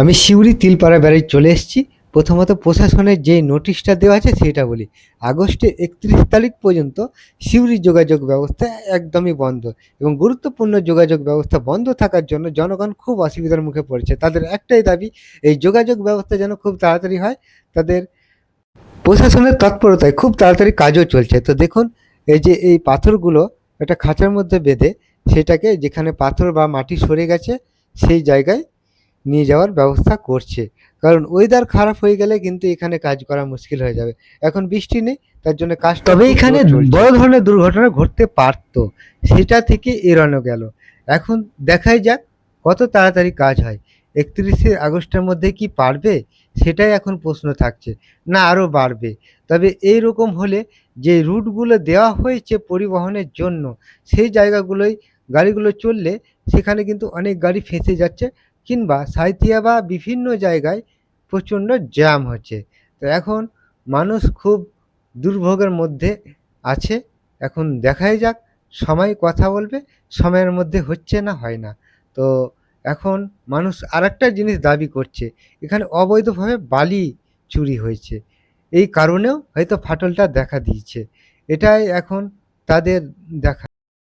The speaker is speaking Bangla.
আমি সিউড়ি তিলপাড়া ব্যারেজ চলে এসেছি। প্রথমত প্রশাসনের যে নোটিশটা দেওয়া আছে সেটা বলি। আগস্টের একত্রিশ তারিখ পর্যন্ত সিউড়ি যোগাযোগ ব্যবস্থা একদমই বন্ধ এবং গুরুত্বপূর্ণ যোগাযোগ ব্যবস্থা বন্ধ থাকার জন্য জনগণ খুব অসুবিধার মুখে পড়েছে। তাদের একটাই দাবি, এই যোগাযোগ ব্যবস্থা যেন খুব তাড়াতাড়ি হয়। তাদের প্রশাসনের তৎপরতায় খুব তাড়াতাড়ি কাজও চলছে। তো দেখুন, এই যে এই পাথরগুলো একটা খাঁচার মধ্যে বেঁধে, সেটাকে যেখানে পাথর বা মাটি সরে গেছে, সেই জায়গায় নিয়ে যাওয়ার ব্যবস্থা করছে। কারণ ওয়েদার খারাপ হয়ে গেলে কিন্তু এখানে কাজ করা মুশকিল হয়ে যাবে। এখন বৃষ্টি নেই তার জন্য কাজ তবে এখানে বড় ধরনের দুর্ঘটনা ঘটতে পারতো সেটা থেকে এড়ানো গেল। এখন দেখাই যাক কত তাড়াতাড়ি কাজ হয়। একত্রিশে আগস্টের মধ্যে কি পারবে? সেটাই এখন প্রশ্ন থাকছে। না আরও বাড়বে। তবে এই রকম হলে যে রুটগুলো দেওয়া হয়েছে পরিবহনের জন্য সেই জায়গাগুলোই গাড়িগুলো চললে সেখানে কিন্তু অনেক গাড়ি ফেঁসে যাচ্ছে। কিংবা সাঁইথিয়া বা বিভিন্ন জায়গায় প্রচণ্ড জ্যাম হচ্ছে। তো এখন মানুষ খুব দুর্ভোগের মধ্যে আছে। এখন দেখাই যাক, সময় কথা বলবে, সময়ের মধ্যে হচ্ছে না, হয় না। তো এখন মানুষ আরেকটা জিনিস দাবি করছে, এখানে অবৈধভাবে বালি চুরি হয়েছে। এই কারণেও হয়তো ফাটলটা দেখা দিয়েছে। এটাই এখন তাদের দেখা